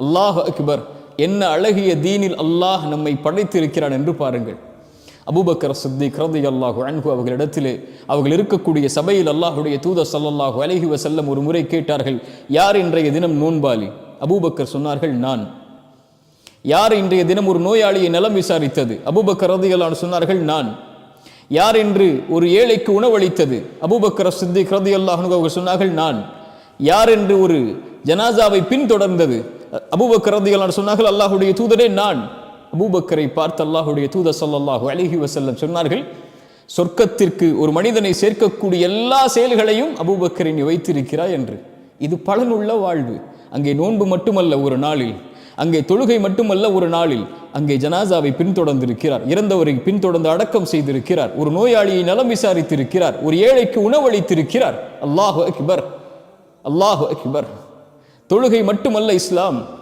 அல்லாஹ் அக்பர் என்ன அழகிய தீனில் அல்லாஹ் நம்மை படைத்திருக்கிறான் என்று பாருங்கள். அபுபக்கர் சித்தி கிரதி அல்லாஹு அன்பு அவர்களிடத்திலே அவர்கள் இருக்கக்கூடிய சபையில் அல்லாஹுடைய தூத ஸல்லல்லாஹு அலஹி வசல்லம் ஒரு முறை கேட்டார்கள் யார் இன்றைய தினம் நோன்பாளி? அபூபக்கர் சொன்னார்கள் நான். யார் இன்றைய தினம் ஒரு நோயாளியை நலம் விசாரித்தது? அபுபக்கர் ரதியல்லான் சொன்னார்கள் நான். யார் என்று ஒரு ஏழைக்கு உணவளித்தது? அபுபக்கர் சித்தி கிரதி அன்ஹு அவர்கள் சொன்னார்கள் நான். யார் என்று ஒரு ஜனாசாவை பின்தொடர்ந்தது? அபூபக்கர் சொன்னார்கள் அல்லாஹுடைய தூதரே நான். அபூபக்கரை பார்த்து அல்லாஹுடைய தூதர் ஸல்லல்லாஹு அலிஹி வசல்லம் சொன்னார்கள் சொர்க்கத்திற்கு ஒரு மனிதனை சேர்க்கக்கூடிய எல்லா செயல்களையும் அபூபக்கரை நீ வைத்திருக்கிறாய் என்று. இது பலனுள்ள வாழ்வு. அங்கே நோன்பு மட்டுமல்ல ஒரு நாளில் அங்கே தொழுகை மட்டுமல்ல ஒரு நாளில் அங்கே ஜனாசாவை பின்தொடர்ந்திருக்கிறார் இறந்தவரை பின்தொடர்ந்து அடக்கம் செய்திருக்கிறார் ஒரு நோயாளியை நலம் விசாரித்திருக்கிறார் ஒரு ஏழைக்கு உணவளித்திருக்கிறார். அல்லாஹு அக்பர். அல்லாஹு அக்பர். தொழுகை மட்டுமல்ல இஸ்லாம்.